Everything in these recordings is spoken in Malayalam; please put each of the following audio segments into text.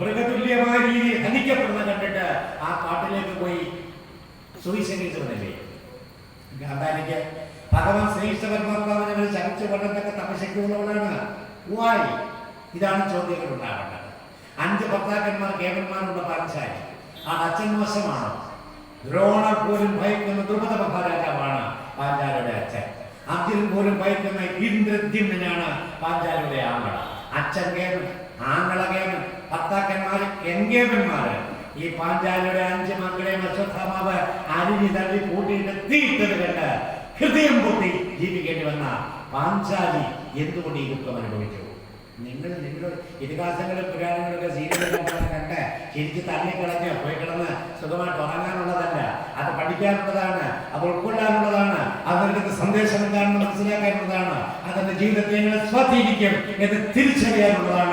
മൃഗതുല്യമായ രീതിയിൽ ഹനിക്കപ്പെടുന്ന കണ്ടിട്ട് ആ കാട്ടിലേക്ക് പോയി സുവിശേഷിച്ചവനല്ലേ ഗാന്ധാരിക്ക് ഭഗവാൻ ശ്രീകൃഷ്ണപരമാത്മാവിനെ ചതിച്ചു കൊണ്ടൊക്കെ തപശക്തിയുള്ളവളാണ് വായി ഇതാണ് ചോദ്യങ്ങൾ ഉണ്ടാവേണ്ടത്. അഞ്ച് ഭർത്താക്കന്മാർ കേവന്മാരുള്ള പാഞ്ചാലി ആ അച്ഛൻ മോശമാണ്. ദ്രോണർ പോലും ഭയക്കുന്ന ദ്രുപദ മഹാരാജാവാണ് പാഞ്ചാലയുടെ അച്ഛൻ. അർജുനൻ പോലും ഭയക്കുന്ന ഇന്ദ്രദ്യുമ്നാണ് പാഞ്ചാലയുടെ ആങ്ങള. അച്ഛൻ കേവൻ ആങ്ങള കേവൻ. ഭർത്താക്കന്മാർ എങ്കേവന്മാര് ഈ പാഞ്ചാലിയുടെ അഞ്ച് മക്കളെ അശ്വത്ഥാമാവ് അരിഞ്ഞു തള്ളി കൂട്ടിയിട്ട് തീയിട്ടത് കണ്ട് ഹൃദയം പൊട്ടി ജീവിക്കേണ്ടി വന്ന പാഞ്ചാലി എന്തുകൊണ്ട് ഈ ദുഃഖം അനുഭവിച്ചു? നിങ്ങൾ നിങ്ങൾ ഇതിഹാസങ്ങളും പുരാണങ്ങളൊക്കെ സീരിയലുകളൊക്കെ കണ്ട് ശരിക്ക് തള്ളിക്കളഞ്ഞ് പോയി കിടന്ന് സുഖമായിട്ട് ഉറങ്ങാനുള്ളതല്ല. അത് പഠിക്കാനുള്ളതാണ് അത് ഉൾക്കൊള്ളാനുള്ളതാണ് അതിന്റെ സന്ദേശം എന്താണെന്ന് മനസ്സിലാക്കാനുള്ളതാണ് അതിന്റെ ജീവിതത്തെ എങ്ങനെ സ്വാധീനിക്കും എന്ന് തിരിച്ചറിയാനുള്ളതാണ്.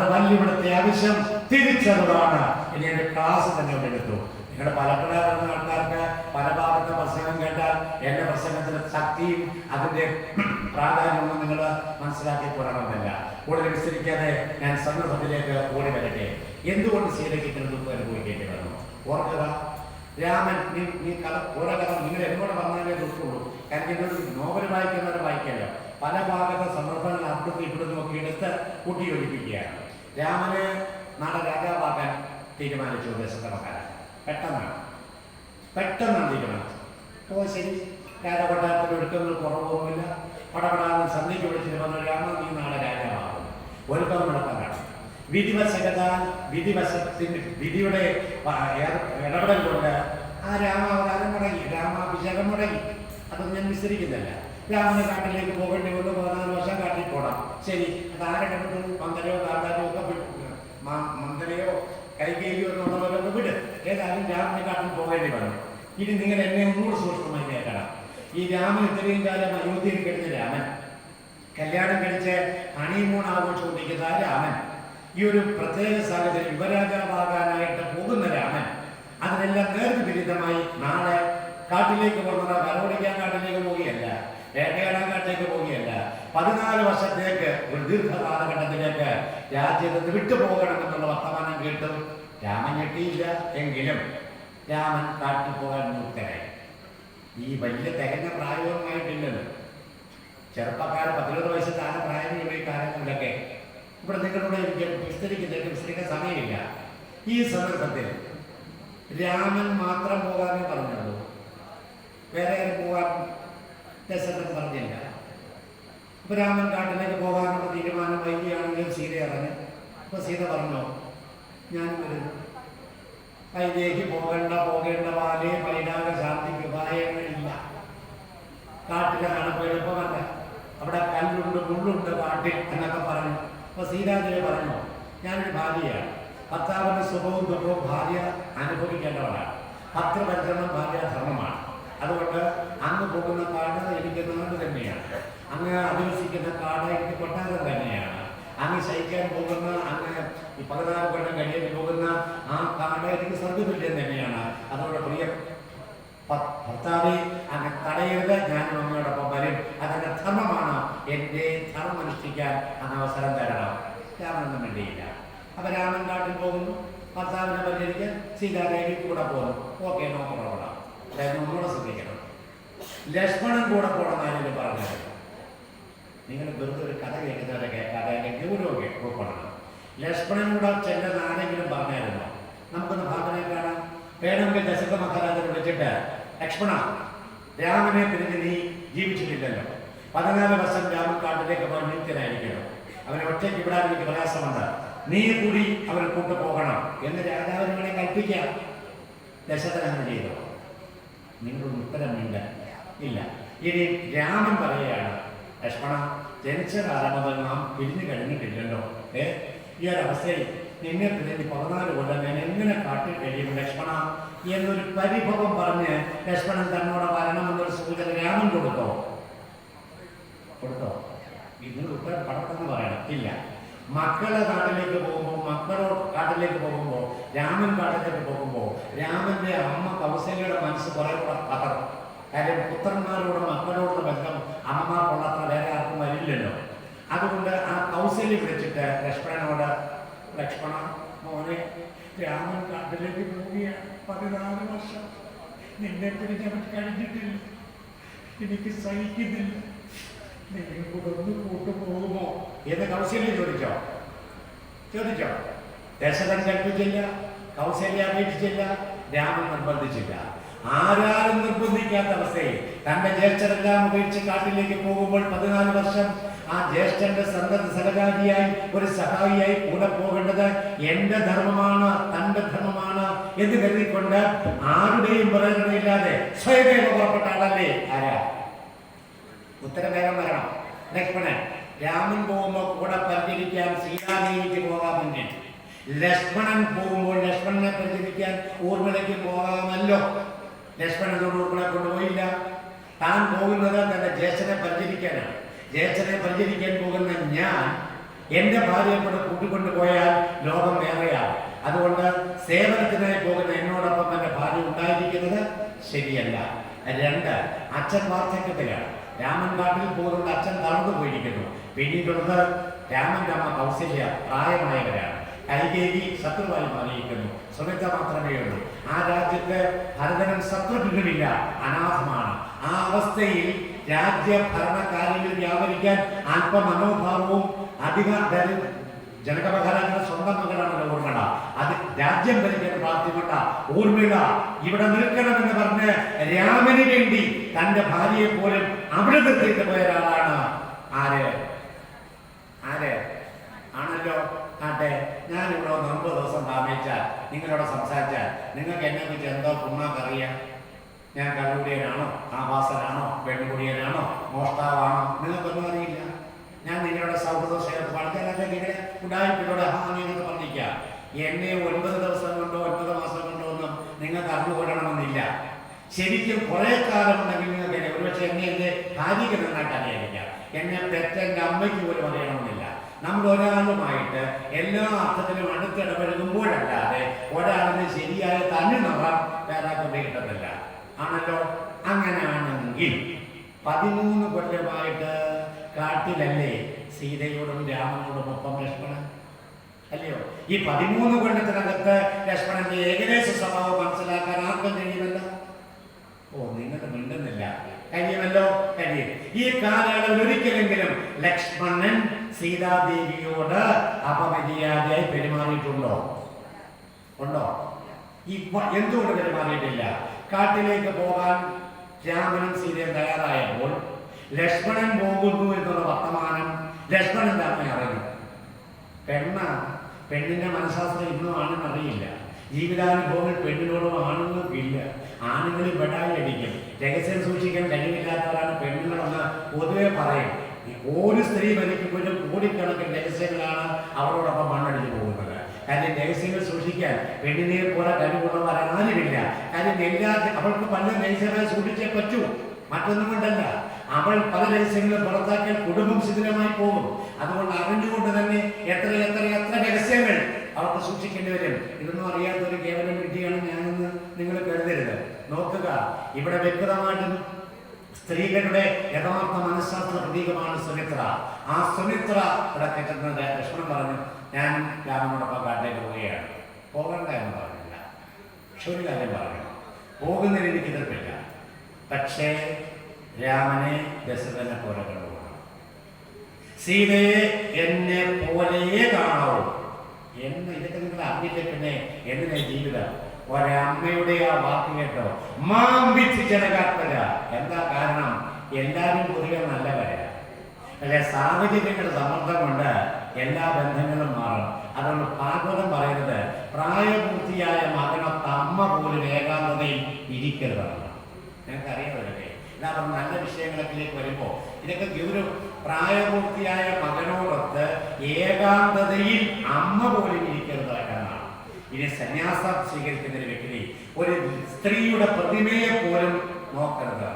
അറിവല്ല ഇവിടുത്തെ ആവശ്യം തിരിച്ചറിവാണ്. ഇനി എന്റെ ക്ലാസ് തന്നെ ഇവിടെ എടുത്തു. നിങ്ങളുടെ പലപ്പോഴും ആൾക്കാർക്ക് പല ഭാഗത്തെ പ്രസംഗം കേട്ടാൽ എന്റെ പ്രസംഗത്തിന്റെ ശക്തിയും അതിന്റെ പ്രാധാന്യവും നിങ്ങൾ മനസ്സിലാക്കി പോരണമെന്നില്ല കൂടുതൽ വിസ്തരിക്കാതെ ഞാൻ സന്ദർഭത്തിലേക്ക് ഓടി വരട്ടെ. എന്തുകൊണ്ട് സീതയ്ക്ക് ദുഃഖം അനുഭവിക്കേണ്ടി വന്നു? ഓർക്കുക രാമൻ നീ നീ കഥ ഓരോ കഥ നിങ്ങൾ എന്നോട് പറഞ്ഞാലേ ദുഃഖമുള്ളൂ. കാരണം എന്നോട് നോവൽ വായിക്കുന്നവരെ വായിക്കല്ലോ. പല ഭാഗത്തെ സന്ദർഭങ്ങൾ അവിടുന്ന് ഇവിടുന്ന് ഒക്കെ എടുത്ത് രാമന് നാളെ രാജാവാക്കാൻ തീരുമാനിച്ചു ദേശത്തമക്കാരൻ പെട്ടെന്നാണ്. പെട്ടെന്നാണ് തീരുമാനിച്ചത്. അപ്പോൾ ശരി. രാജകൊട്ടാരത്തിൽ ഒരുക്കങ്ങൾ കുറവൊന്നുമില്ല. പടപടാന്ന് സന്ധിക്ക് വിളിച്ചിട്ട് വന്ന രാമ നീ നാളെ രാജാവാകും ഒരുക്കം നടക്കാനാണ് വിധിവശകത വിധിവശത്തിന് വിധിയുടെ ഇടപെടൽ കൊണ്ട് ആ രാമാവതാരം മുടങ്ങി. രാമാഭിഷേകം മുടങ്ങി. അതൊന്നും ഞാൻ വിസ്തരിക്കുന്നില്ല. രാമന് കാട്ടിലേക്ക് പോകേണ്ടി വന്നു പതിനാല് വർഷം കാട്ടിൽ പോടാം ശരി ആരുടെ മന്ദരയോ കാട്ടാരോ ഒക്കെ വിട്ടു മന്ദരയോ കൈകേലിയോ എന്നുള്ളവരൊക്കെ വിട്. ഏതായാലും രാവിലെ കാട്ടിൽ പോകേണ്ടി വന്നു. ഇനി നിങ്ങൾ എന്നെ ഒന്നുകൂടെ സൂക്ഷ്മമായി കേൾക്കണം. ഈ രാമൻ ഇത്രയും കാലം അയോധ്യയിൽ കിടന്ന രാമൻ കല്യാണം കഴിച്ച് ഹണിമൂൺ ആഘോഷിച്ചുകൊണ്ടിരിക്കുന്ന രാമൻ ഈ ഒരു പ്രത്യേക സാഹചര്യം യുവരാജാവാകാനായിട്ട് പോകുന്ന രാമൻ അതിനെല്ലാം നേർവിപരീതമായി നാളെ കാട്ടിലേക്ക് പോകുന്ന കരോടിക്കാൻ കാട്ടിലേക്ക് കാട്ടിലേക്ക് പോവുകയല്ല പതിനാല് വർഷത്തേക്ക് ഒരു ദീർഘകാലഘട്ടത്തിലേക്ക് രാജ്യത്ത് നിന്ന് വിട്ടുപോകണമെന്നുള്ള വർത്തമാനം കേട്ടും രാമൻ ഞെട്ടിയില്ല. എങ്കിലും രാമൻ കാട്ടിൽ പോകാൻ മുക്തരായി ഈ വലിയ തികഞ്ഞ പ്രായവുമായിട്ടില്ലല്ലോ. ചെറുപ്പക്കാർ പത്തിരുപത് വയസ്സ് താഴെ പ്രായമുള്ള ഈ കാലങ്ങളിലൊക്കെ ഇവിടെ നിങ്ങളുടെ എനിക്ക് വിസ്തരിക്കുന്നില്ല വിസ്തരിക്കാൻ സമയമില്ല. ഈ സന്ദർഭത്തിൽ രാമൻ മാത്രം പോകാനേ പറഞ്ഞുള്ളൂ. വേറെ പോകാൻ ദശരഥൻ പറഞ്ഞില്ല. ഇപ്പൊ രാമൻ കാട്ടിലേക്ക് പോകാനുള്ള തീരുമാനം വൈകിയാണെങ്കിലും സീത ഇറങ്ങി. ഇപ്പൊ സീത പറഞ്ഞോ ഞാൻ വരുന്നു അതിലേക്ക് പോകേണ്ട പോകേണ്ട വാലേ പൈനാക ശാന്തിക്ക് ഉപായങ്ങളില്ല. കാട്ടിലെ നടപ്പ് എളുപ്പമല്ല അവിടെ കല്ലുണ്ട് മുള്ളുണ്ട് കാട്ടിൽ എന്നൊക്കെ പറഞ്ഞു. അപ്പൊ സീതാദേവി പറഞ്ഞു ഞാനൊരു ഭാര്യയാണ്. ഭർത്താവിന്റെ സുഖവും ദുഃഖവും ഭാര്യ അനുഭവിക്കേണ്ടവളാണ്. ഭക്തപരിചരണം ഭാര്യ ധർമ്മമാണ് അതുകൊണ്ട് അങ്ങ് പോകുന്ന കാട് എനിക്ക് നാട് തന്നെയാണ്. അങ്ങ് അധിവസിക്കുന്ന കാട് എനിക്ക് കൊട്ടാരം തന്നെയാണ്. അങ്ങ് ശയിക്കാൻ പോകുന്ന അങ്ങ് പതിനാറ് കൊല്ലം കഴിയാൻ പോകുന്ന ആ കാട് എനിക്ക് സർവതുല്യം തന്നെയാണ്. അതുകൊണ്ട് പ്രിയ ഭർത്താവെ അങ്ങ് തടയരുത്. ഞാനും അമ്മയോടൊപ്പം വരും. അതെന്റെ ധർമ്മമാണ്. എന്റെ ധർമ്മം അനുഷ്ഠിക്കാൻ അങ്ങ് അവസരം തരണം. രാമനൊന്നും വേണ്ടിയില്ല. അപ്പൊ രാമൻ കാട്ടിൽ പോകുന്നു. ഭർത്താവിനെ പരിചരിക്കാൻ സീതാദേവി കൂടെ പോകുന്നു. ഓക്കെ നോ അതായത് ഒന്നുകൂടെ ശ്രദ്ധിക്കണം. ലക്ഷ്മണൻ കൂടെ പോകണം ആരെങ്കിലും പറഞ്ഞത് നിങ്ങൾ വെറുതെ ഒരു കഥ കേൾക്കുന്നവരെ കേൾക്കാതെ അതിന്റെ ഗൗരവം ലക്ഷ്മണൻ കൂടെ ചെല്ലുന്ന ആരെങ്കിലും പറഞ്ഞായിരുന്നോ? നമുക്കൊന്ന് ഭാഗനെ കാണാം. വേണമെങ്കിൽ ദശരഥ മഹാരാജനെ വിളിച്ചിട്ട് ലക്ഷ്മണ രാമനെ തിരിഞ്ഞ് നീ ജീവിച്ചിട്ടില്ലല്ലോ. പതിനാല് വർഷം രാമൻ കാട്ടിലേക്ക് പോകാൻ നിത്യനായിരിക്കണം. അവനെ ഒറ്റയ്ക്ക് വിടാൻ എനിക്ക് പ്രയാസമുണ്ട്. നീ കൂടി അവനെ കൂട്ടു പോകണം എന്ന് രാജാവിനെ കൽപ്പിക്കാം. ദശരഥൻ ചെയ്തു. നിങ്ങളൊരു ഉത്തരം ഇല്ല. ഇല്ല. ഇനി രാമൻ പറയുകയാണ് ലക്ഷ്മണ ജനിച്ച കാലം മുതൽ നാം പിരിഞ്ഞു കഴിഞ്ഞിട്ടില്ലല്ലോ. ഏ? ഈ ഒരവസ്ഥയിൽ നിന്നെ പിരിഞ്ഞ് പതിനാല് കൊല്ലം ഞാൻ എങ്ങനെ കാട്ടി കഴിയും ലക്ഷ്മണ? എന്നൊരു പരിഭവം പറഞ്ഞ് ലക്ഷ്മണൻ തന്നോട് വരണമെന്നൊരു സൂചന രാമൻ കൊടുത്തോ? കൊടുത്തോ? ഇതിന് ഉത്തരം പടത്തെന്ന് പറയണം. ഇല്ല. മക്കളെ നാട്ടിലേക്ക് പോകുമ്പോൾ മക്കളോ കാട്ടിലേക്ക് പോകുമ്പോൾ രാമൻ കാട്ടിലേക്ക് പോകുമ്പോൾ രാമന്റെ അമ്മ കൗസല്യയുടെ മനസ്സ് കുറെ കൂടെ പതറും കാര്യം പുത്രന്മാരോടും മക്കളോടുള്ള ബന്ധം അമ്മമാർക്കുള്ളത്ര വേറെ ആർക്കും വരില്ലല്ലോ. അതുകൊണ്ട് ആ കൗസല്യം വിളിച്ചിട്ട് ലക്ഷ്മണനോട് ലക്ഷ്മണ മോനെ രാമൻ കാട്ടിലേക്ക് പോവുകയാണ്. പതിനാല് വർഷം. നിന്നെ പിരിഞ്ഞവൻ കഴിഞ്ഞിട്ടില്ല. എനിക്ക് സഹിക്കുന്നില്ല. എന്ന് കൗശല്യം ചോദിച്ചോ? ചോദിച്ചോ? ദശരഥൻ കൽപ്പിച്ചില്ല കൗശല്യ അപേക്ഷിച്ചില്ല രാമൻ നിർബന്ധിച്ചില്ല. ആരാരും നിർബന്ധിക്കാത്ത അവസ്ഥയിൽ തന്റെ ജ്യേഷ്ഠരെല്ലാം ഉപേക്ഷിച്ച് കാട്ടിലേക്ക് പോകുമ്പോൾ പതിനാല് വർഷം ആ ജ്യേഷ്ഠന്റെ സന്തത സഹകാരിയായി ഒരു സഹായിയായി കൂടെ പോകേണ്ടത് എന്റെ ധർമ്മമാണ് തന്റെ ധർമ്മമാണ് എന്ന് കരുതിക്കൊണ്ട് ആരുടെയും പ്രേരണയില്ലാതെ സ്വയമേവ പുറപ്പെട്ട ആളല്ലേ? ആരാ? ഉത്തരം വേഗം വരണം ലക്ഷ്മണൻ രാമൻ പോകുമ്പോൾ കൂടെ പരിചരിക്കാൻ സീതാദേവിക്ക് പോകാമെന്ന് ലക്ഷ്മണൻ പോകുമ്പോൾ ലക്ഷ്മണനെ പരിചരിക്കാൻ ഊർമിളയ്ക്ക് പോകാമല്ലോ. ലക്ഷ്മണനോട് ഊർമ്മിളെ കൊണ്ടുപോയില്ല. താൻ പോകുന്നത് തന്റെ ജ്യേഷ്ഠനെ പരിചരിക്കാനാണ്. ജ്യേഷ്ഠനെ പരിചരിക്കാൻ പോകുന്ന ഞാൻ എന്റെ ഭാര്യയെ കൂടെ കൂട്ടിക്കൊണ്ടു പോയാൽ ലോകം വേറെയാണ്. അതുകൊണ്ട് സേവനത്തിനായി പോകുന്ന എന്നോടൊപ്പം എന്റെ ഭാര്യ ഉണ്ടായിരിക്കുന്നത് ശരിയല്ല. രണ്ട് അച്ഛൻ വാർദ്ധക്യത്തിലാണ്. രാമൻ കാട്ടിൽ പോകുന്നത് അച്ഛൻ തളർന്നു പോയിരിക്കുന്നു. പിന്നീടുള്ളത് രാമന്റെ അമ്മ കൗസല്യ പ്രായമായവരാണ്. കൈകേരി ശത്രുവായി മാറിയിരിക്കുന്നു. സുമിത്ര മാത്രമേ ഉള്ളൂ. ആ രാജ്യത്ത് ഭരതനും ശത്രുഘ്നമില്ല. അനാഥമാണ്. ആ അവസ്ഥയിൽ രാജ്യ ഭരണകാര്യങ്ങളിൽ വ്യാപരിക്കാൻ അല്പമനോഭാവവും അധിക ജനക മഹാരാജന്റെ സ്വന്തം മകളാണ് ഊർമിള അത് രാജ്യം ഭരിക്കാൻ പ്രാപ്തിപ്പെട്ട ഊർമിള ഇവിടെ നിൽക്കണമെന്ന് പറഞ്ഞ് രാമന് വേണ്ടി തന്റെ ഭാര്യയെ പോലും അവിടെ നിർത്തിയിട്ട് പോയ ഒരാളാണ് ആര്? ആര്? ആണല്ലോ. ആട്ടെ ഞാൻ ഇവിടെ ഒന്ന് ഒമ്പത് ദിവസം താമസിച്ചാൽ നിങ്ങളോട് സംസാരിച്ചാൽ നിങ്ങൾക്ക് എന്നെ കുറിച്ച് എന്തോ കുണ്ണാക്കറിയാം ഞാൻ കള്ളുകുടിയനാണോ? ആവാസനാണോ? പെണ്ണുകുടിയനാണോ? മോഷ്ടാവാണോ? നിങ്ങൾക്കൊന്നും അറിയില്ല. ഞാൻ നിങ്ങളുടെ സൗഹൃദ സ്നേഹത്ത് പറഞ്ഞാലല്ലേ നിങ്ങളെ ഉണ്ടായിട്ടിലൂടെ ഹാനിയെന്ന് പറഞ്ഞിരിക്കാം എന്നെ ഒൻപത് ദിവസം കൊണ്ടോ ഒൻപത് മാസം കൊണ്ടോ ഒന്നും നിങ്ങൾക്ക് അറിഞ്ഞുകൊള്ളണമെന്നില്ല ശരിക്കും കുറേ കാലം ഉണ്ടെങ്കിൽ നിങ്ങൾക്ക് എന്നെ ഒരുപക്ഷെ എന്നെ എന്റെ ഭാര്യയ്ക്ക് നന്നായിട്ട് അറിയാതിരിക്കാം എന്നെ പെറ്റന്റെ അമ്മയ്ക്ക് പോലും അറിയണമെന്നില്ല. നമ്മൾ ഒരാളുമായിട്ട് എല്ലാ അർത്ഥത്തിലും അടുത്തിടപഴകുമ്പോഴല്ലാതെ ഒരാളിന് ശരിയായ തന്നെ നമ്മൾ വേറെ കിട്ടത്തില്ല ആണല്ലോ? അങ്ങനെയാണെങ്കിൽ പതിമൂന്ന് കൊല്ലമായിട്ട് കാട്ടിലല്ലേ സീതയോടും രാമനോടും ഒപ്പം ലക്ഷ്മണൻ? അല്ലയോ? ഈ പതിമൂന്ന് കൊല്ലത്തിനകത്ത് ലക്ഷ്മണന്റെ ഏകദേശ സ്വഭാവം മനസ്സിലാക്കാൻ ആർക്കും കഴിയുമല്ലോ ഓ നിങ്ങൾ മിണ്ടുന്നില്ല. കഴിയുമല്ലോ കഴിയും ഈ കാലയളവിൽ ഒരിക്കലെങ്കിലും ലക്ഷ്മണൻ സീതാദേവിയോട് അപമര്യാദയായി പെരുമാറിയിട്ടുണ്ടോ? ഉണ്ടോ? ഈ എന്തുകൊണ്ട് പെരുമാറിയിട്ടില്ല? കാട്ടിലേക്ക് പോകാൻ രാമനും സീതയും തയ്യാറായപ്പോൾ ലക്ഷ്മണൻ പോകുന്നു എന്നുള്ള വർത്തമാനം ലക്ഷ്മണൻ തന്നെ അറിഞ്ഞു പെണ്ണ പെണ്ണിന്റെ മനഃശാസ്ത്രം ഇന്നും ആണെന്ന് അറിയില്ല. ജീവിതാനുഭവങ്ങൾ പെണ്ണിനോടും ആണെന്നും ഇല്ല. ആണുങ്ങൾ ബെഡായി അടിക്കും. രഹസ്യം സൂക്ഷിക്കാൻ കഴിവില്ലാത്തവരാണ് പെണ്ണുങ്ങളെന്ന് പൊതുവെ പറയും. ഒരു സ്ത്രീ മരിക്കുമ്പോഴും കോടിക്കണക്കിന് രഹസ്യങ്ങളാണ് അവരോടൊപ്പം മണ്ണടിച്ചു പോകുന്നത്. കാര്യം രഹസ്യങ്ങൾ സൂക്ഷിക്കാൻ പെണ്ണിനെ പോലെ കഴിവുള്ളവർ ആരുമില്ല. കാര്യം എല്ലാ അവൾക്ക് പല രഹസ്യമായി സൂക്ഷിച്ചേ പറ്റൂ. മറ്റൊന്നും കൊണ്ടല്ല. അവൾ പല രഹസ്യങ്ങളും പുറത്താക്കിയാൽ കുടുംബം ശിഥിലമായി പോകും. അതുകൊണ്ട് അറിഞ്ഞുകൊണ്ട് തന്നെ എത്ര എത്ര എത്ര രഹസ്യങ്ങൾ അവർക്ക് സൂക്ഷിക്കേണ്ടി വരും. ഇതൊന്നും അറിയാത്ത ഒരു കേവലം വിദ്യയാണ് ഞാനെന്ന് നിങ്ങൾ കരുതരുത്. നോക്കുക. ഇവിടെ വ്യക്തമായിട്ടും സ്ത്രീകളുടെ യഥാർത്ഥ മനഃശാസ്ത്ര പ്രതീകമാണ് സുമിത്ര. ആ സുമിത്ര ഇവിടെ കിട്ടുന്നത് കൃഷ്ണൻ പറഞ്ഞു ഞാൻ രാമനോടൊപ്പം കാട്ടിലേക്ക് പോവുകയാണ്. പോകണ്ട എന്ന് പറഞ്ഞില്ല. പക്ഷെ ഒരു കാര്യം പറഞ്ഞു പോകുന്നതിന് എനിക്ക് എതിർപ്പില്ല. പക്ഷേ രാമനെ ദശരഥനെ പോലെ കണ്ടുപോകണം സീതയെ എന്നെ പോലെയേ കാണാവൂ. എന്ന് ഇതൊക്കെ നിങ്ങൾ അറിഞ്ഞില്ല പിന്നെ? എന്തിനാ ജീവിതം? ഒരമ്മയുടെ ആ വാക്ക് കേട്ടോ. മാം വിധിച്ചനകാത്മക എന്താ കാരണം? എല്ലാവരും പൊതുവെ നല്ലവരാ. അല്ലെ സാഹചര്യങ്ങളുടെ സമ്മർദ്ദം കൊണ്ട് എല്ലാ ബന്ധങ്ങളും മാറും അതുകൊണ്ട് ഭാഗവതം പറയുന്നത് പ്രായപൂർത്തിയായ മകനൊത്ത അമ്മ പോലും ഏകാന്തതയിൽ ഇരിക്കരുതാണ്. അറിയാമല്ലേ ഇതാ പറഞ്ഞ നല്ല വിഷയങ്ങളിലേക്ക് വരുമ്പോൾ ഇതൊക്കെ ഗൗരവ. പ്രായപൂർത്തിയായ മകനോടൊത്ത് ഏകാന്തതയിൽ അമ്മ പോലും ഇനി സന്യാസം സ്വീകരിക്കുന്ന ഒരു വ്യക്തി ഒരു സ്ത്രീയുടെ പ്രതിമയെ പോലും നോക്കരുത്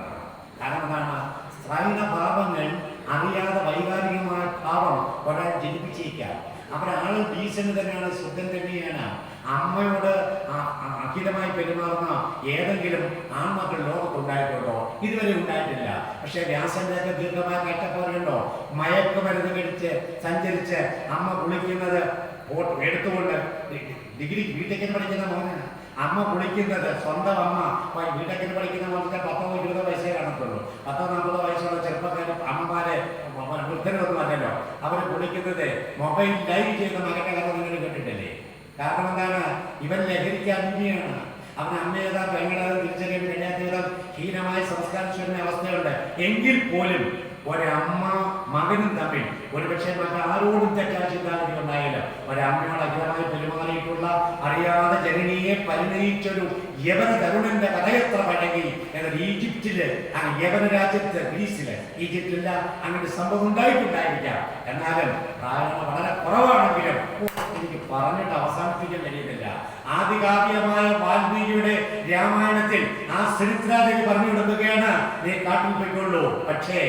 കാരണം എന്താണ്? സ്ത്രൈണ ഭാവങ്ങൾ അറിയാതെ വൈകാരികമായ ഭാവം ഒരാൾ ജനിപ്പിച്ചേക്കാം അവരാൾ ഭീഷണി തന്നെയാണ് ശുദ്ധൻ തന്നെയാണ്. അമ്മയോട് അഖിലമായി പെരുമാറുന്ന ഏതെങ്കിലും ആൺമക്കൾ ലോകത്തുണ്ടായിട്ടുണ്ടോ? ഇതുവരെ ഉണ്ടായിട്ടില്ല. പക്ഷെ വ്യാസന്റെ ഒക്കെ ദീർഘമായ കാഴ്ചപ്പാടുണ്ടോ മയക്കുമരുന്ന് കഴിച്ച് സഞ്ചരിച്ച് അമ്മ കുളിക്കുന്നത് എടുത്തുകൊണ്ട് ഡിഗ്രി ബിടെക്കിന് പഠിക്കുന്ന മോനാണ് അമ്മ കുളിക്കുന്നത് സ്വന്തം അമ്മ. ബിടെക്കിന് പഠിക്കുന്ന മോനെ പത്തോ ഇരുപതോ വയസ്സേ കാണത്തുള്ളൂ. പത്തോ നാൽപ്പതോ വയസ്സുള്ള ചെറുപ്പക്കാരും അമ്മമാരെ വൃദ്ധരൊന്നും അല്ലല്ലോ. അവർ കുളിക്കുന്നത് മൊബൈൽ ലൈവ് ചെയ്യുന്ന മകന്റെ കഥ നിങ്ങൾ കേട്ടിട്ടില്ലേ. കാരണം എന്താണ്? ഇവൻ ലഹരിക്ക് അന്യാണ് അവൻ അമ്മയേതാ പെങ്ങളേതാ തിരിച്ചറിയാൻ കഴിയാത്ത ഹീനമായ സംസ്കാരം ചെയ്യുന്ന അവസ്ഥയുണ്ട്. എങ്കിൽ പോലും ഒരമ്മ മകനും തമ്മിൽ. ഒരുപക്ഷെ മറ്റാരോടും തെറ്റാ ചിന്താഗതി ഉണ്ടായാലും ഒരമ്മയോട് അധികമായി പെരുമാറിയിട്ടുള്ള അറിയാതെ ജനനിയെ പരിണയിച്ചൊരു യവന തരുണന്റെ കഥയത്ര പഴകി എന്നാൽ ഈജിപ്തിൽ യവന രാജ്യത്ത് ഗ്രീസിൽ ഈജിപ്തില്ല അങ്ങനെ സംഭവം ഉണ്ടായിട്ടുണ്ടായിരിക്കാം. എന്നാലും പ്രായം വളരെ കുറവാണെങ്കിലും എനിക്ക് പറഞ്ഞിട്ട് അവസാനിപ്പിക്കാൻ കഴിയുന്നില്ല. ആദികാവ്യമായ വാൽമീകിയുടെ രാമായണത്തിൽ ആ ചരിത്രാദേവി പറഞ്ഞു കൊടുക്കുകയാണ് നീ കാട്ടിൽ പോയിക്കൊള്ളൂ. പക്ഷേ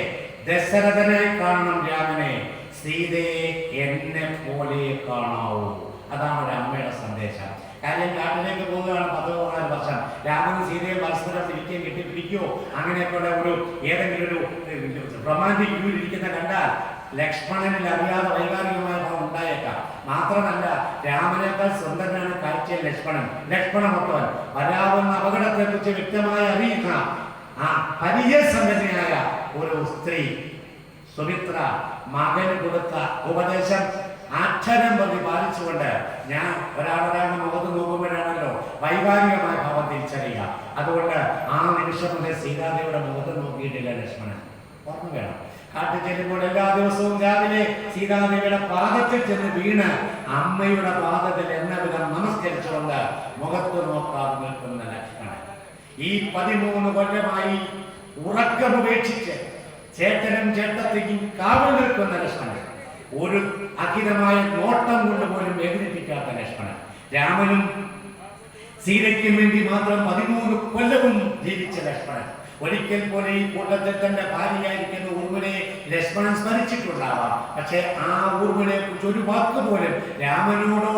ദശരഥനെ കാണണം രാമനെ. സീതയെ എന്നെ പോലെ കാണാവൂ. അതാണ് ഒരു അമ്മയുടെ സന്ദേശം. കാര്യം കാട്ടിലേക്ക് പോവുകയാണ് പത്ത് പതിനാല് വർഷം. രാമനും സീതയെ പരസ്പരം പിടിക്കുകയും കെട്ടിപ്പിടിക്കുകയോ അങ്ങനെയൊക്കെയുള്ള ഒരു ഏതെങ്കിലും ഒരു റൊമാന്റിക് വ്യൂ ഇരിക്കുന്ന കണ്ടാൽ ലക്ഷ്മണനിൽ അറിയാതെ വൈകാരികമായ ഭാവം ഉണ്ടായേക്കാം. മാത്രമല്ല രാമനേക്കാൾ സുന്ദരനാണ് കാഴ്ചയിൽ ലക്ഷ്മണൻ. ലക്ഷ്മണമൊത്തവൻ വരാവുന്ന അപകടത്തെക്കുറിച്ച് വ്യക്തമായി അറിയുന്ന ആ പരിചയസമ്പന്നയായ ഒരു സ്ത്രീ സുമിത്ര മകന് കൊടുത്ത ഉപദേശം അക്ഷരം പ്രതി പാലിച്ചുകൊണ്ട് ഞാൻ ഒരാളൊരാളുടെ മുഖത്ത് നോക്കുമ്പോഴാണല്ലോ വൈകാരികമായ ഭാവം തിരിച്ചറിയുക അതുകൊണ്ട് ആ നിമിഷം മുതൽ സീതാദേവിയുടെ മുഖത്ത് നോക്കിയിട്ടില്ല ലക്ഷ്മണൻ. ഓർമ്മ വേണം. കാട്ടിൽ ചെല്ലുമ്പോൾ എല്ലാ ദിവസവും രാവിലെ സീതാദേവിയുടെ പാദത്തിൽ ചെന്ന് വീണ് അമ്മയുടെ പാദത്തിൽ എന്ന വിധം നമസ്കരിച്ചുകൊണ്ട് മുഖത്ത് നോക്കാതെ നിൽക്കുന്ന ലക്ഷ്മണൻ. ഈ പതിമൂന്ന് കൊല്ലമായി ഉറക്കമുപേക്ഷിച്ച് ചേട്ടനും ചേട്ടത്തേക്കും കാവൽ നിൽക്കുന്ന ലക്ഷ്മണൻ. ഒരു അഖിതമായ നോട്ടം കൊണ്ട് പോലും വേദനിപ്പിക്കാത്ത ലക്ഷ്മണൻ. രാമനും സീതയ്ക്കും വേണ്ടി മാത്രം പതിമൂന്ന് കൊല്ലവും ജീവിച്ച ലക്ഷ്മണൻ. ഒരിക്കൽ പോലെ ഈ കൂട്ടത്തിൽ തന്റെ ഭാര്യയായിരിക്കുന്ന ഊർമിളയെ ലക്ഷ്മണൻ സ്മരിച്ചിട്ടുണ്ടാവാം. പക്ഷെ ആ ഊർമിളയെ കുറിച്ച് ഒരു വാക്ക് പോലും രാമനോടോ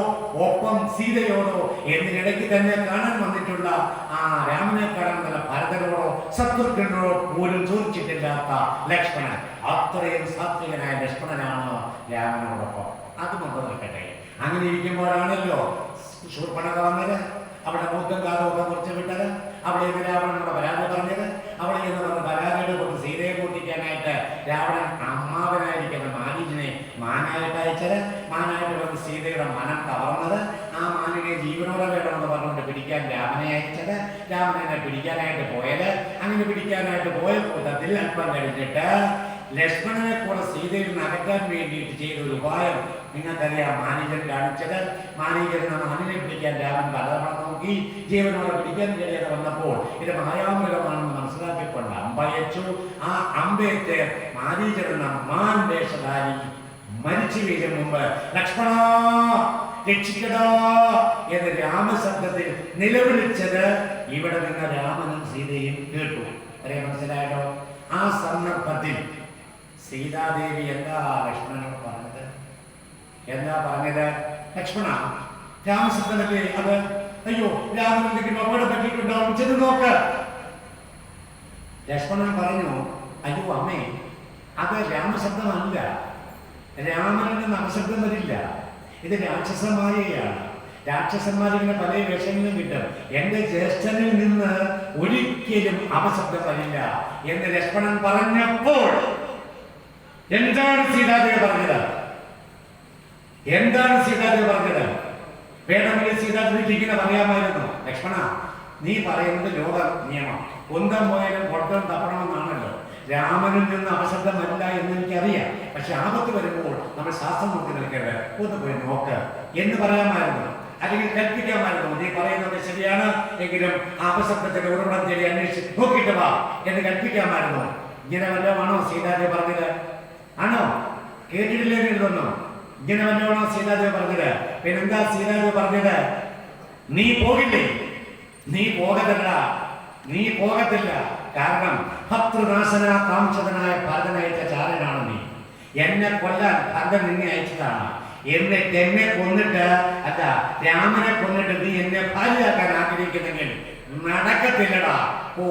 ഒപ്പം സീതയോടോ എന്നിനിടയ്ക്ക് തന്നെ കാണാൻ വന്നിട്ടുള്ള ആ രാമനെ കാണാൻ ഭരതനോടോ ശത്രുഘ്നോടോ പോലും ചോദിച്ചിട്ടില്ലാത്ത ലക്ഷ്മണൻ. അത്രയും സാത്വികനായ ലക്ഷ്മണനാണ് രാമനോടൊപ്പം. അത് കൊണ്ട് നിൽക്കട്ടെ. അങ്ങനെ ഇരിക്കുമ്പോഴാണല്ലോ ശൂർപ്പണക വന്നത് അവിടെ മൂത്തം കാലമൊക്കെ മുറിച്ച് വിട്ടത്. അവിടെ രാവണനോട് പരാതി പറഞ്ഞത് അവിടെ നിന്ന് വന്ന് പരാതിയുടെ കൊണ്ട് സീതയെ കൂട്ടിക്കാനായിട്ട് രാവണൻ അമ്മാവനായിരിക്കുന്ന മാനീജിനെ മാനായിട്ട് അയച്ചത്. മാനായിട്ട് വന്ന് സീതയുടെ മനം കവർന്നത്. ആ മാനിനെ ജീവനോടെ വേണമെന്ന് പറഞ്ഞുകൊണ്ട് പിടിക്കാൻ രാമനെ അയച്ചത്. രാമനെ പിടിക്കാനായിട്ട് പോയത്. അങ്ങനെ പിടിക്കാനായിട്ട് പോയ കൂട്ടത്തിൽ അല്പം കഴിഞ്ഞിട്ട് ലക്ഷ്മണനെ കൂടെ സീതയിൽ അകറ്റാൻ വേണ്ടിയിട്ട് ചെയ്ത ഒരു ഉപായം നിങ്ങൾക്കറിയാം. മാനേജർ കാണിച്ചത്. മാനേജർ മാനിനെ പിടിക്കാൻ രാമൻ പലതവണ നോക്കി. ജീവനോടെ പിടിക്കാൻ കഴിയാതെ വന്നപ്പോൾ ഇത് മായാമൂലമാണെന്ന് മനസ്സിലാക്കിക്കൊണ്ട് അമ്പയച്ചു. ആ അമ്പയത്തെ മാനേജർ എന്ന മാൻ വേഷധാരി മരിച്ചു വീഴും മുമ്പ് ലക്ഷ്മണ രക്ഷിക്കടാ എന്ന് രാമശബ്ദത്തിൽ നിലവിളിച്ചത് ഇവിടെ നിന്ന് രാമനും സീതയും കേട്ടു. അറിയാൻ മനസ്സിലായോ? ആ സന്ദർഭത്തിൽ സീതാദേവി എന്താ ലക്ഷ്മണനോട് പറഞ്ഞത്? എന്താ പറഞ്ഞത്? ലക്ഷ്മണ രാമശബ്ദമല്ലേ അത്? അയ്യോ രാമൻ എന്തെങ്കിലും അപകടം പറ്റിയിട്ടുണ്ടാവും ചെന്ന് നോക്ക്. ലക്ഷ്മണൻ പറഞ്ഞു അയ്യോ അമ്മേ അത് രാമശബ്ദമല്ല. രാമനിൽ നമശബ്ദം വരില്ല. ഇത് രാക്ഷസമായയാണ് രാക്ഷസന്മാരിങ്ങനെ പല വേഷങ്ങളും കിട്ടും. എന്റെ ജ്യേഷ്ഠനിൽ നിന്ന് ഒരിക്കലും അപശബ്ദം വരില്ല എന്ന് ലക്ഷ്മണൻ പറഞ്ഞപ്പോൾ എന്താണ് സീതാദേവി പറഞ്ഞത്? എന്താണ് സീതാദേവി പറഞ്ഞത്? വേണമെങ്കിൽ സീതാദേവിക്ക് ഇങ്ങനെ പറയാമായിരുന്നു. ലക്ഷ്മണ നീ പറയുന്നത് ലോക നിയമം. കുന്തം പോയാലും കൊട്ടം തപ്പണമെന്നാണല്ലോ രാമനിൽ നിന്ന് അപശബ്ദമല്ല എന്ന് എനിക്കറിയാം പക്ഷെ ആപത്ത് വരുമ്പോൾ നമ്മൾ ശാസ്ത്രം നോക്കി നിൽക്കരുത് ഒന്ന് പോയി നോക്ക്. എന്ന് പറയാമായിരുന്നു. അല്ലെങ്കിൽ കൽപ്പിക്കാമായിരുന്നു. നീ പറയുന്നത് ശരിയാണ്. എങ്കിലും ആ അപശബ്ദത്തിന്റെ ഉറവിടം തേടി അന്വേഷിച്ച് നോക്കിയിട്ട് വാ എന്ന് കൽപ്പിക്കാമായിരുന്നു. ഇങ്ങനെ വല്ലതുമാണോ സീതാദേവി പറഞ്ഞത്? ആണോ? കേട്ടിട്ടില്ലേ ഇതൊന്നും ഇങ്ങനെ വല്ലതാണോ സീതാദേവി പറഞ്ഞത്? പിന്നെന്താ സീതാദേവി പറഞ്ഞത്? നീ പോകില്ലേ? നീ പോകത്തില്ല നീ പോകത്തില്ല. കാരണം ഭക്തൃനാശന കാംക്ഷതനായ ഭരതനയച്ച ചാരനാണ് നീ. എന്നെ കൊല്ലാൻ ഭരതൻ നിന്നെ അയച്ചതാണ്. എന്നിട്ട് എന്നെ കൊന്നിട്ട് അല്ല രാമനെ കൊന്നിട്ട് നീ എന്നെ ഭാര്യയാക്കാൻ ആഗ്രഹിക്കുന്നെങ്കിൽ നടക്കത്തില്ലടാ. ഓ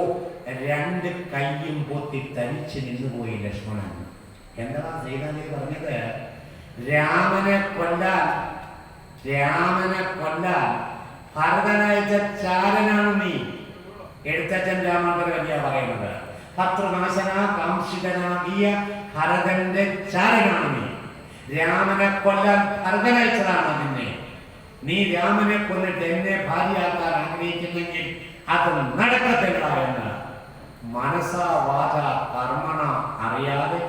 രണ്ട് കൈയും പൊത്തി തരിച്ച് നിന്നുപോയി ലക്ഷ്മണൻ. എന്താ സീതാദേവി പറഞ്ഞത്? രാമനെ കൊല്ലാൻ രാമനെ കൊല്ലാൻ ഭരതനയച്ച ചാരനാണ് നീ. എഴുത്തച്ഛൻ രാമാന്തര വലിയ പറയുന്നത്. ഭർത്തൃനാശന കാംക്ഷിതനാകിയ ഭരതന്റെ ചാരനാണ് രാമനെ കൊല്ലാൻ ഭരതനയച്ചതാണ് നിന്നെ. നീ രാമനെ കൊന്നിട്ട് എന്നെ ഭാര്യയാക്കാൻ ആഗ്രഹിക്കുന്നെങ്കിൽ അത് നടക്കത്തില്ല എന്ന്. മനസ്സ വാച കർമ്മണ അറിയാതെ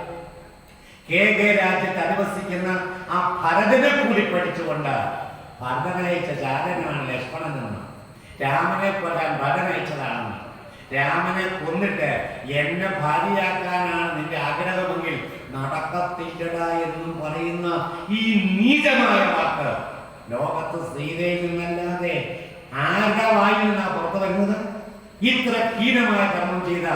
കെ രാജ്യത്ത് അധിവസിക്കുന്ന ആ ഭരതനെ കൂടി പഠിച്ചുകൊണ്ട് ഭരതനയച്ച ചാരനാണ് ലക്ഷ്മണൻ എന്ന്. രാമനെ കൊല്ലാൻ ഭരതനയച്ചതാണെന്ന്. രാമനെ കൊന്നിട്ട് എന്നെ ഭാര്യയാക്കാനാണ് നിന്റെ ആഗ്രഹമെങ്കിൽ നടക്കത്തില്ലട എന്നും പറയുന്ന ഈ നീചമായ വാക്ക് ലോകത്ത് സീതയിൽ നിന്നല്ലാതെ ആരുടെ പുറത്തു വരുന്നത്? ഇത്ര ഹീനമായ കർമ്മം ചെയ്ത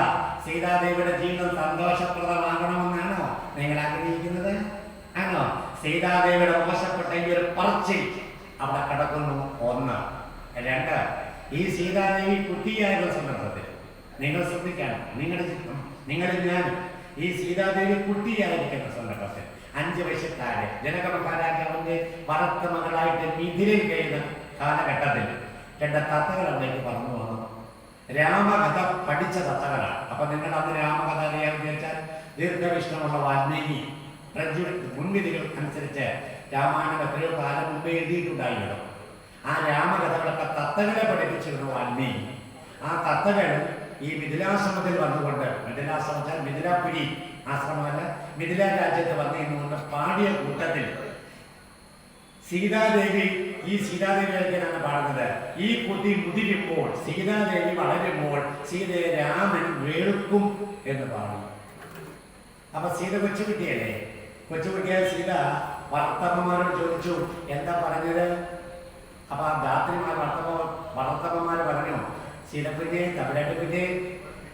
സീതാദേവിയുടെ ജീവിതം സന്തോഷപ്രദമാകണമെന്നാണോ നിങ്ങൾ ആഗ്രഹിക്കുന്നത്? ആണോ? സീതാദേവിയുടെ മോശപ്പെട്ട ഈ ഒരു പറച്ചിൽ അവിടെ കിടക്കുന്നു. ഒന്ന്. രണ്ട്. ഈ സീതാദേവി കുട്ടിയായിരുന്ന സന്ദർഭത്തിൽ നിങ്ങൾ ശ്രദ്ധിക്കണം നിങ്ങളുടെ ചിത്രം നിങ്ങളിൽ ഞാൻ ഈ സീതാദേവി കുട്ടിയായിരിക്കുന്ന സന്ദർഭത്തിൽ അഞ്ച് വയസ്സുകാരെ ജനകമഹാരാജാവിന്റെ വളർത്ത മകളായിട്ട് മിഥിലയിൽ കഴിയുന്ന കാലഘട്ടത്തിൽ രണ്ട് തത്തകൾ അവിടേക്ക് പറഞ്ഞു വന്നു. രാമകഥ പഠിച്ച തത്തകളാണ്. അപ്പൊ നിങ്ങൾ അന്ന് രാമകഥ അറിയാമെന്ന് വെച്ചാൽ ദീർഘവിഷ്ണമുള്ള വാൽമീകി മുൻവിധികൾ അനുസരിച്ച് രാമായണം എത്രയോ കാലം മുമ്പേ എഴുതിയിട്ടുണ്ടായിരുന്നു. ആ രാമകഥകളൊക്കെ തത്തകളെ പഠിപ്പിച്ചിരുന്നു വാൽമീകി. ആ തത്തകൾ ഈ മിഥിലാശ്രമത്തിൽ വന്നുകൊണ്ട് മിഥിലാശ്രമം മിഥിലാപുരി ആശ്രമമല്ല മിഥില രാജ്യത്ത് വന്നിരുന്നുകൊണ്ട് പാടിയ കൂട്ടത്തിൽ സീതാദേവി ഈ സീതാദേവി അയക്കാനാണ് പാടുന്നത്. ഈ കുട്ടി മുതിരുമ്പോൾ സീതാദേവി വളരുമ്പോൾ സീതയെ രാമൻ വെളുക്കും എന്ന് പാടി. അപ്പൊ സീത കൊച്ചുകുട്ടിയല്ലേ കൊച്ചുകുട്ടിയായ സീത വളർത്തമ്മമാരോട് ചോദിച്ചു എന്താ പറഞ്ഞത്? അപ്പൊ ആ ധാത്രിമാർ വളർത്തമ്മമാര് പറഞ്ഞു സീതക്കുഞ്ഞെ തമിഴക്കുഞ്ഞെ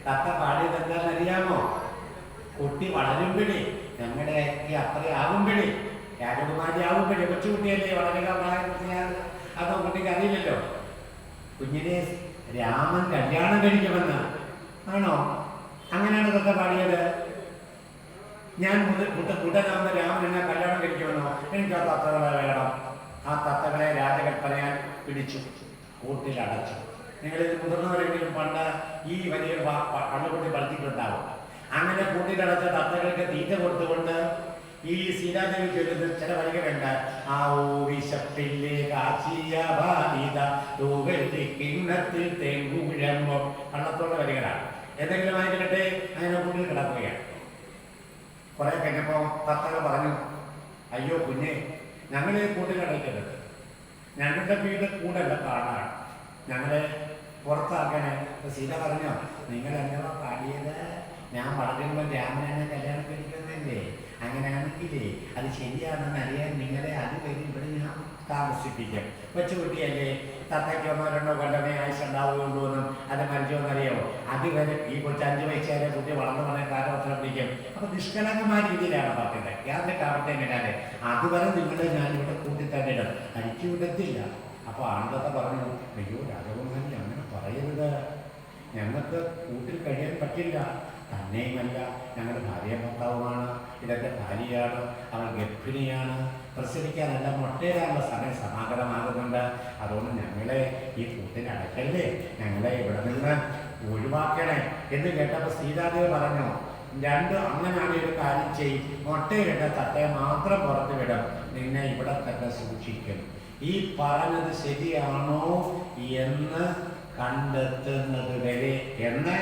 തത്ത പാടിയത് എന്താണെന്ന് അറിയാമോ? കുട്ടി വളരുമ്പോഴേ ഞങ്ങളുടെ ഈ അത്രയാകുമ്പോഴേ രാജകുമാരി ആകുമ്പോഴേ കൊച്ചുകുട്ടിയല്ലേ വളരുക അതോ കുട്ടിക്ക് അറിയില്ലല്ലോ. കുഞ്ഞിനെ രാമൻ കല്യാണം കഴിക്കുമെന്ന്. ആണോ? അങ്ങനെയാണ് തത്ത പാടിയത്. ഞാൻ ഉടനാകുന്ന രാമൻ എന്നെ കല്യാണം കഴിക്കുമെന്നോ? എനിക്ക് ആ തത്തകളെ വേണം. ആ തത്തകളെ രാജകൽപ്പനയാൽ പിടിച്ചു കൂട്ടിലടച്ചു. നിങ്ങൾ മുതിർന്നവരെങ്കിലും പണ്ട് ഈ വലിയ പള്ളുകൂട്ടി വളർത്തിയിട്ടുണ്ടാവും അങ്ങനെ കൂട്ടിലടച്ച തത്തകൾക്ക് തീറ്റ കൊടുത്തുകൊണ്ട് ഈ സീതാദേവി ചൊല്ലുന്ന ചില വരികളുണ്ട്. ആ ഓ വിശപ്പില്ലേ കാശിയ ബാധിത തൂവെട്ടി കിണ്ണത്തിൽ തെങ്ങുഴമ്പോ കണ്ണത്തോടെ വരികളാണ്. എന്തെങ്കിലും ആയിക്കട്ടെ അങ്ങനെ കൂട്ടിൽ കിടക്കുകയാണ്. കുറെ കഴിഞ്ഞപ്പോ തത്തകൾ പറഞ്ഞു അയ്യോ കുഞ്ഞെ ഞങ്ങളെ കൂട്ടിൽ കിടക്കരുത്. ഞങ്ങളുടെ വീട് കൂടെ കാണാൻ ഞങ്ങളെ പുറത്താക്കണേ. അപ്പൊ സീത പറഞ്ഞോ നിങ്ങൾ എന്നോ പാടിയത്? ഞാൻ വളരുമ്പോൾ രാമനെ കല്യാണം കഴിക്കുന്നതല്ലേ അങ്ങനെയാണെങ്കിലേ അത് ശരിയാണെന്ന് അറിയാൻ നിങ്ങളെ അത് കഴിഞ്ഞ് ഇവിടെ ഞാൻ താമസിപ്പിക്കും. കൊച്ചുകുട്ടിയല്ലേ തത്തയ്ക്കൊന്നോ രണ്ടോ കൊല്ലമേ ആയുസ് ഉണ്ടാവുകയുള്ളൂ എന്നും അത് മരിച്ചോന്ന് അറിയാമോ അതുവരെ ഈ കൊച്ചു അഞ്ചു വയസ്സുകാരെ കുട്ടി വളർന്നു പറഞ്ഞ കാലവസ്ത്രം പിടിക്കും. അപ്പൊ നിഷ്കളങ്കമായ രീതിയിലാണ് പറഞ്ഞത്. യാതൊരു കാലത്തേങ്ങനാല് അതുവരെ നിങ്ങളെ ഞാനിവിടെ കൂട്ടി തന്നെ ഇടും അടിച്ചു വിടത്തില്ല അപ്പൊ ആണ്ടത്തെ പറഞ്ഞു അയ്യോ രാജകുമാരി പറയരുത് ഞങ്ങൾക്ക് കൂട്ടിൽ കഴിയാൻ പറ്റില്ല. തന്നെയുമല്ല ഞങ്ങളുടെ ഭാര്യ ഭർത്താവുമാണ്. ഇതൊക്കെ ഭാര്യയാണ്. അവൾ ഗർഭിണിയാണ്. പ്രസവിക്കാനല്ല മുട്ടയിടാനുള്ള സമയം സമാഗതമാകുന്നുണ്ട്. അതുകൊണ്ട് ഞങ്ങളെ ഈ കൂട്ടിന് അടയ്ക്കല്ലേ? ഞങ്ങളെ ഇവിടെ നിന്ന് ഒഴിവാക്കണേ എന്ന് കേട്ടപ്പോൾ സീതാദേവ് പറഞ്ഞു രണ്ട് അങ്ങനെയാണ് ഒരു കാര്യം ചെയ്യും. മൊട്ടയിട്ട തത്തയെ മാത്രം പുറത്ത് വിടും. നിന്നെ ഇവിടെ തന്നെ സൂക്ഷിക്കും. ഈ പറഞ്ഞത് ശരിയാണോ എന്ന് കണ്ടെത്തുന്നത് വരെ എന്ന്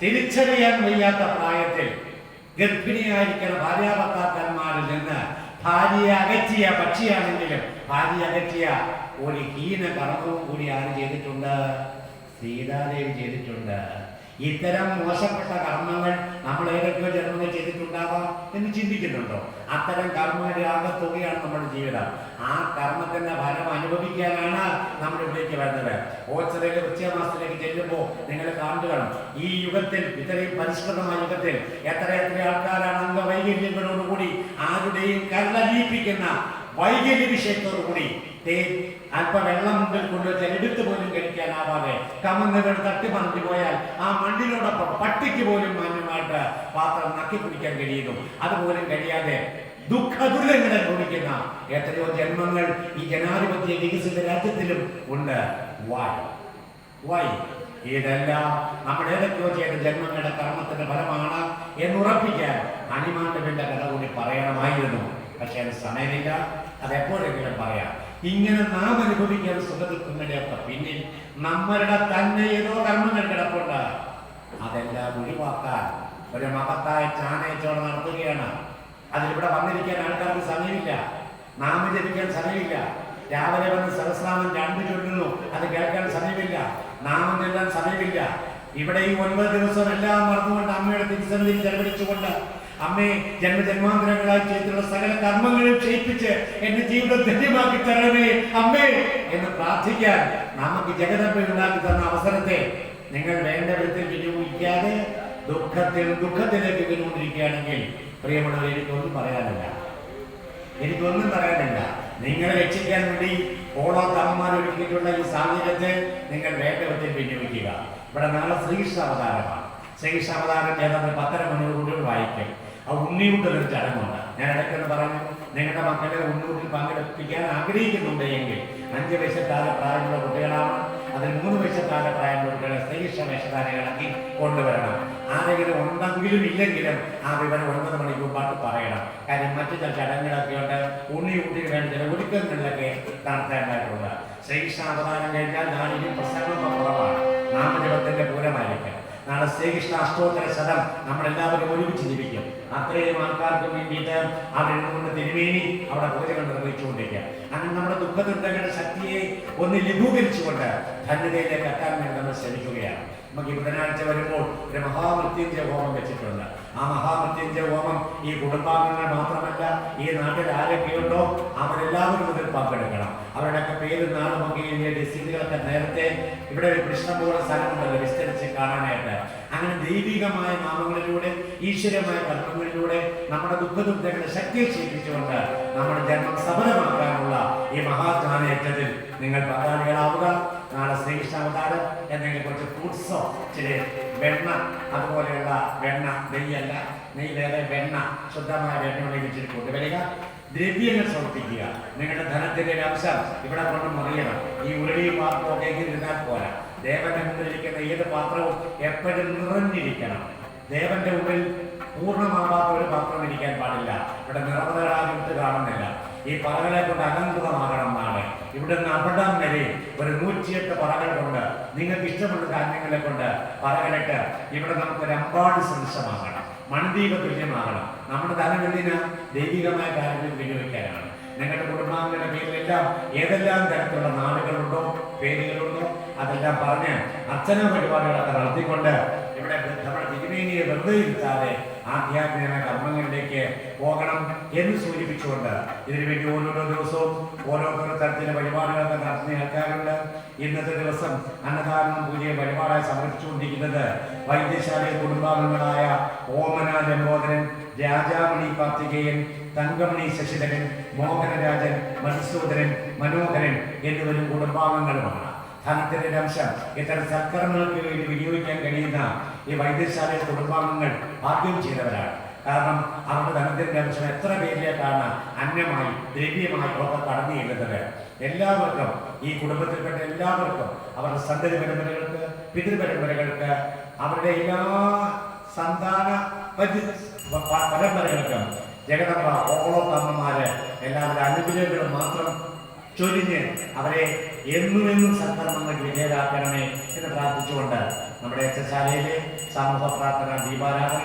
തിരിച്ചറിയാൻ വയ്യാത്ത പ്രായത്തിൽ ഗർഭിണിയായിരിക്കുന്ന ഭാര്യാഭർത്താക്കന്മാരിൽ നിന്ന് ഭാര്യയെ അകറ്റിയ പക്ഷിയാണെങ്കിലും ഭാര്യ അകറ്റിയ ഒരു ഹീന കർമ്മവും കൂടി ആര് ചെയ്തിട്ടുണ്ട്? സീതാദേവി ചെയ്തിട്ടുണ്ട്. ഇത്തരം മോശപ്പെട്ട കർമ്മങ്ങൾ നമ്മൾ ഏതൊക്കെയോ ജന്മങ്ങൾ ചെയ്തിട്ടുണ്ടാവാം എന്ന് ചിന്തിക്കുന്നുണ്ടോ? അത്തരം കർമ്മങ്ങളുടെ ആകത്തുകയാണ് നമ്മുടെ ജീവിതം. ആ കർമ്മത്തിന്റെ ഫലം അനുഭവിക്കാനാണ് നമ്മൾ ഇവിടേക്ക് വരുന്നത്. ഓച്ചറയിലെ ഉച്ചമാസത്തിലേക്ക് ചെല്ലുമ്പോൾ നിങ്ങൾ കാണുകയാണ് ഈ യുഗത്തിൽ ഇത്രയും പരിഷ്കൃതമായ യുഗത്തിൽ എത്ര എത്ര ആൾക്കാരാണ് അംഗവൈകല്യങ്ങളോടുകൂടി ആരുടെയും കരുതലീപ്പിക്കുന്ന വൈകല്യ വിഷയത്തോടുകൂടി അല്പ വെള്ളം മുമ്പിൽ കൊണ്ടുവച്ച് എടുത്തു പോലും കഴിക്കാനാവാതെ കമന്നുകൾ തട്ടി മറിഞ്ഞു പോയാൽ ആ മണ്ണിനോടൊപ്പം പട്ടിക്ക് പോലും മാന്യമായിട്ട് പാത്രം നക്കി കുടിക്കാൻ കഴിയുന്നു. അതുപോലും കഴിയാതെ ദുഃഖദുരിതങ്ങൾ അനുഭവിക്കുന്ന എത്രയോ ജന്മങ്ങൾ ഈ ജനാധിപത്യ വികസിത രാജ്യത്തിലും ഉണ്ട്. വായ് വായ് ഇതെല്ലാം നമ്മൾ ഏതൊക്കെയോ ചെയ്ത ജന്മങ്ങളുടെ കർമ്മത്തിന്റെ ഫലമാണ് എന്നുറപ്പിക്കാൻ അണിമാണ്ടവിന്റെ കഥ കൂടി പറയണമായിരുന്നു. പക്ഷെ അത് സമയമില്ല അതെപ്പോഴെങ്കിലും പറയാം. ഇങ്ങനെ നാം അനുഭവിക്കാൻ സുഖത്തിൽ പിന്നെ നമ്മളുടെ തന്നെ ഏതോ കർമ്മങ്ങൾ കിടപ്പുണ്ട്. അതെല്ലാം ഒഴിവാക്കാൻ ഒരു മഹത്തായ ചാനയച്ചോടെ നടത്തുകയാണ്. അതിലിവിടെ വന്നിരിക്കാൻ ആൾക്കാർക്ക് സമയമില്ല. നാമ ജപിക്കാൻ സമയമില്ല. രാവിലെ വന്ന് സഹസ്രാമം രണ്ടു ചൊല്ലുന്നു. അത് കേൾക്കാൻ സമയമില്ല. നാമം ചെല്ലാൻ സമയമില്ല. ഇവിടെ ഈ ഒൻപത് ദിവസം എല്ലാം മറന്നുകൊണ്ട് അമ്മയുടെ തിരുസന്നിധിയിൽ ചെലവഴിച്ചുകൊണ്ട് അമ്മയെ ജന്മജന്മാന്തരങ്ങളായി ചെയ്തിട്ടുള്ള സകല കർമ്മങ്ങളും ക്ഷയിപ്പിച്ച് എന്റെ ജീവിതം ധന്യമാക്കി തരണമേ. അമ്മേ എന്ന് പ്രാർത്ഥിക്കാൻ നമുക്ക് ജഗതപ്പിൽ ഉണ്ടാക്കി തന്ന അവസരത്തെ നിങ്ങൾ വേണ്ട വിധത്തിൽ വിനിയോഗിക്കാതെ ദുഃഖത്തിൽ ദുഃഖത്തിലേക്ക് വിനിയോഗിക്കുകയാണെങ്കിൽ പ്രിയമുള്ളവർ എനിക്കൊന്നും പറയാനില്ല. എനിക്കൊന്നും പറയാനില്ല. നിങ്ങളെ രക്ഷിക്കാൻ വേണ്ടി ഓണോ തമ്മമാർ ഒരുക്കിയിട്ടുള്ള ഈ സാഹചര്യത്തെ നിങ്ങൾ വേണ്ട വിധത്തിൽ വിനിയോഗിക്കുക. ഇവിടെ നാളെ ശ്രീകൃഷ്ണ അവതാരമാണ് ശ്രീകൃഷ്ണ അവതാരം ഏതാണ്ട് പത്തര മണിയോടുകൂടി വായിക്കും. ആ ഉണ്ണിയൂട്ടൽ ഒരു ചടങ്ങുണ്ട്. ഞാൻ ഇടയ്ക്കെന്ന് പറഞ്ഞു നിങ്ങളുടെ മക്കളെ ഉണ്ണൂട്ടിൽ പങ്കെടുപ്പിക്കാൻ ആഗ്രഹിക്കുന്നുണ്ട് എങ്കിൽ അഞ്ച് വയസ്സത്താലെ പ്രായമുള്ള കുട്ടികളാണ്. അതിൽ മൂന്ന് വയസ്സത്താലെ പ്രായമുള്ള കുട്ടികളെ ശ്രേഷ്ഠ വേഷധാരകളാക്കി കൊണ്ടുവരണം. ആരെങ്കിലും ഉണ്ടെങ്കിലും ഇല്ലെങ്കിലും ആ വിവരം ഒൻപത് മണിക്ക് മുമ്പാട്ട് പറയണം. കാര്യം മറ്റു ചില ചടങ്ങുകളൊക്കെ ഉണ്ട്. ഉണ്ണി കുട്ടിക്ക് വേണ്ട ചില ഒരുക്കങ്ങളിലൊക്കെ നടത്തേണ്ടതായിട്ടുണ്ട്. ശ്രീകൃഷ്ണ അവതാരം കഴിഞ്ഞാൽ നാളിലും പ്രസംഗം കുറവാണ്. നാമജപത്തിന്റെ പൂരമായിരിക്കും. നാളെ ശ്രീകൃഷ്ണ അഷ്ടോത്തര ശതം നമ്മളെല്ലാവരും ഒരുമിച്ച് ജീവിക്കും അത്രയും ആൾക്കാർക്ക് വേണ്ടിയിട്ട് അവിടെ കൊണ്ട് തിരുമേനി അവിടെ പൂജകൾ നിർവഹിച്ചുകൊണ്ടിരിക്കുക. അങ്ങനെ നമ്മുടെ ദുഃഖ ദുഃഖദുരിതങ്ങളുടെ ശക്തിയെ ഒന്ന് ലഘൂകരിച്ചുകൊണ്ട് ധന്യതയിലേക്ക് എത്താൻ വേണ്ടി നമ്മൾ ശ്രമിക്കുകയാണ്. നമുക്ക് ബുധനാഴ്ച വരുമ്പോൾ ഒരു മഹാമൃത്യുഞ്ജയ ഹോമം വെച്ചിട്ടുണ്ട്. ആ മഹാമൃത്യുഞ്ജയ ഹോമം ഈ കുടുംബാംഗങ്ങൾ മാത്രമല്ല ഈ നാട്ടിൽ ആരൊക്കെയുണ്ടോ അവരെല്ലാവരും ഇതിൽ പങ്കെടുക്കണം. അവരുടെയൊക്കെ പേര് നാളുമൊക്കെ എഴുതിയ രസീതുകളൊക്കെ നേരത്തെ ഇവിടെ ഒരു കൃഷ്ണപൂർണ സ്ഥലമുണ്ടല്ലോ വിസ്തരിച്ച് കാണാനായിട്ട്. അങ്ങനെ ദൈവികമായ നാമങ്ങളിലൂടെ ഈശ്വരമായ കർമ്മങ്ങളിലൂടെ നമ്മുടെ ദുഃഖദുഃഖങ്ങളെ ശക്തി ക്ഷയിപ്പിച്ചുകൊണ്ട് നമ്മുടെ ജന്മം സഫലമാക്കാനുള്ള ഈ മഹാജ്ഞാനയജ്ഞത്തിൽ നിങ്ങൾ പങ്കാളികളാവുക. നാളെ ശ്രീകൃഷ്ണ അവതാരം എന്തെങ്കിലും കുറച്ച് ഫ്രൂട്ട്സോ ചില വെണ്ണ അതുപോലെയുള്ള വെണ്ണ നെയ്യല്ല നെയ്യ് വേറെ വെണ്ണ ശുദ്ധമായ വെണ്ണ വെച്ചിട്ട് കൊണ്ടുവരിക ദ്രവ്യങ്ങൾ സമർപ്പിക്കുക. നിങ്ങളുടെ ധനത്തിന്റെ അംശം ഇവിടെ കൊണ്ട് മറിയണം. ഈ ഉരുളിയും പാത്രവും ഒക്കെ നിന്നാൽ പോരാ. ദേവന്റെ മുന്നിലിരിക്കുന്ന ഏത് പാത്രവും എപ്പോഴും നിറഞ്ഞിരിക്കണം. ദേവന്റെ ഉള്ളിൽ പൂർണമാവാത്ത ഒരു പാത്രം ഇരിക്കാൻ പാടില്ല. ഇവിടെ നിറമതകളായിട്ട് കാണുന്നില്ല. ഈ പറകളെ കൊണ്ട് അലങ്കൃതമാകണം നാളെ. ഇവിടുന്ന് അവിടം വരെ ഒരു നൂറ്റിയെട്ട് പറകൾ കൊണ്ട് നിങ്ങൾക്ക് ഇഷ്ടമുള്ള ധാന്യങ്ങളെ കൊണ്ട് പറകളിട്ട് ഇവിടെ നമുക്കൊരു അമ്പാട് സദൃശമാകണം മൺദീപ തുല്യമാകണം നമ്മുടെ ധനം ദൈവികമായ കാര്യങ്ങൾ വിനിയോഗിക്കാനാണ്. ഞങ്ങളുടെ കുടുംബാംഗങ്ങളുടെ പേരിലെല്ലാം ഏതെല്ലാം തരത്തിലുള്ള നാടുകളുണ്ടോ പേരുകളുണ്ടോ അതെല്ലാം പറഞ്ഞ് അർച്ചന പരിപാടികളൊക്കെ നടത്തിക്കൊണ്ട് ഇവിടെ നമ്മുടെ തിരുമേനിയെ വെറുതെ ഇരുത്താതെ ആധ്യാത്മിക കർമ്മങ്ങളിലേക്ക് പോകണം എന്ന് സൂചിപ്പിച്ചുകൊണ്ട് ഇതിനുവേണ്ടി ഓരോരോ ദിവസവും ഓരോരോ തരത്തിലെ വഴിപാടുകളൊക്കെ നടത്തുന്ന ആൾക്കാരുണ്ട്. ഇന്നത്തെ ദിവസം അന്നദാനം പൂജയെ വഴിപാടായി സമർപ്പിച്ചുകൊണ്ടിരിക്കുന്നത് വൈദ്യശാലയിൽ കുടുംബാംഗങ്ങളായ ഓമന ലംബോദരൻ രാജാമണി കാർത്തികേയൻ തങ്കമണി ശശിധരൻ മോഹനരാജൻ മധുസൂദരൻ മനോഹരൻ എന്നിവരും കുടുംബാംഗങ്ങളുമാണ്. ധനത്തിന്റെ അംശം. ഇത്തരം സൽക്കരണങ്ങൾക്ക് വേണ്ടി വിനിയോഗിക്കാൻ കഴിയുന്ന ഈ വൈദ്യശാല കുടുംബാംഗങ്ങൾ ആദ്യം ചെയ്തവരാണ്. കാരണം അവരുടെ ധനത്തിന്റെ അംശം എത്ര പേരിലേക്കാണ് അന്നമായി ദ്രവ്യമായി ഒക്കെ കടന്നു ചെല്ലുന്നത്? എല്ലാവർക്കും ഈ കുടുംബത്തിൽപ്പെട്ട എല്ലാവർക്കും അവരുടെ സന്തതി പരമ്പരകൾക്ക് പിതൃപരമ്പരകൾക്ക് അവരുടെ എല്ലാ സന്താന പരമ്പരകൾക്കും ജഗദമ്പ ഓളോത്തമ്മമാര് എല്ലാവരുടെ അനുഗ്രഹങ്ങളും മാത്രം ചൊരിഞ്ഞ് അവരെ എന്നുമെന്നും സൽക്കർമ്മങ്ങൾക്ക് വിധേയരാക്കണമേ എന്ന് പ്രാർത്ഥിച്ചുകൊണ്ട് നമ്മുടെ അച്ഛശാലയിലെ സമൂഹ പ്രാർത്ഥന ദീപാരാധന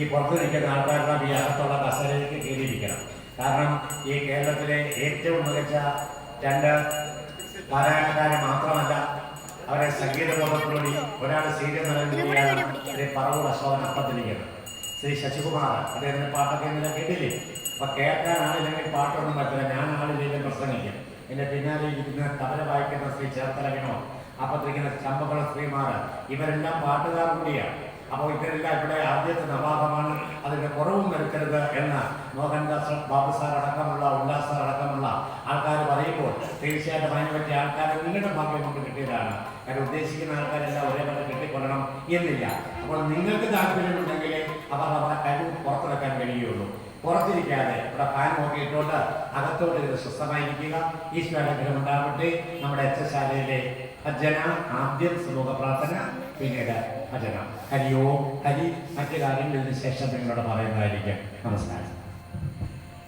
ഈ പുറത്തു നിൽക്കുന്ന ആൾക്കാരുടെ ഈ അകത്തുള്ള കസരയിലേക്ക് കയറിയിരിക്കണം. കാരണം ഈ കേരളത്തിലെ ഏറ്റവും മികച്ച രണ്ട് പാരായണക്കാരെ മാത്രമല്ല അവരെ സംഗീത ബോധത്തിലൂടെ ഒരാൾ സീരിയൽ നൽകുകയാണ് ശ്രീ പറവൂർ അശോകൻ അപ്പത്തിരിക്കുന്നത്. ശ്രീ ശശികുമാർ അദ്ദേഹത്തിന്റെ പാട്ടൊക്കെ ഇന്നലെ കേട്ടില്ലേ? അപ്പൊ കേൾക്കാൻ ഇല്ലെങ്കിൽ പാട്ടൊന്നും പറ്റില്ല. ഞാൻ ആളില്ലെങ്കിൽ പ്രസംഗിക്കും. എന്റെ പിന്നാലെ ഇരിക്കുന്ന തബല വായിക്കുന്ന ശ്രീ ചേർത്തലകനോ അപ്പത്തിരിക്കുന്ന ചമ്പകള ശ്രീമാർ ഇവരെല്ലാം പാട്ടുകാർ കൂടിയാണ്. അപ്പോൾ ഇവരെല്ലാം ഇവിടെ ആദ്യത്തെ നവാദമാണ് അതിന്റെ കുറവും വരുത്തരുത് എന്ന് മോഹൻദാസ് ബാബു സാർ അടക്കമുള്ള ഉല്ലാസ് സാർ അടക്കമുള്ള ആൾക്കാർ പറയുമ്പോൾ തീർച്ചയായിട്ടും അതിനു പറ്റിയ ആൾക്കാർ നിങ്ങളുടെ ഭാഗ്യം കൊണ്ട് കിട്ടിയതാണ്. കാരണം ഉദ്ദേശിക്കുന്ന ആൾക്കാരെല്ലാം ഒരേപോലെ കിട്ടിക്കൊള്ളണം എന്നില്ല. അപ്പോൾ നിങ്ങൾക്ക് താല്പര്യമുണ്ടെങ്കിൽ അവർ അവരുടെ കഴിവ് പുറത്തിറക്കാൻ കഴിയുള്ളൂ. പുറത്തിരിക്കാതെ ഇവിടെ ഫാൻ നോക്കിയിട്ടുണ്ട് അകത്തോട്ട് ഇത് സ്വസ്ഥമായിരിക്കുക. ഈശ്വരാനുഗ്രഹം ഉണ്ടാവട്ടെ. നമ്മുടെ അച്ഛശാലയിലെ ഭജന ആദ്യം സമൂഹ പ്രാർത്ഥന പിന്നീട് ഭജന. ഹരിയോ ഹരി. മറ്റു കാര്യങ്ങളിൽ ശേഷം നിങ്ങളോട് പറയുന്നതായിരിക്കും. നമസ്കാരം.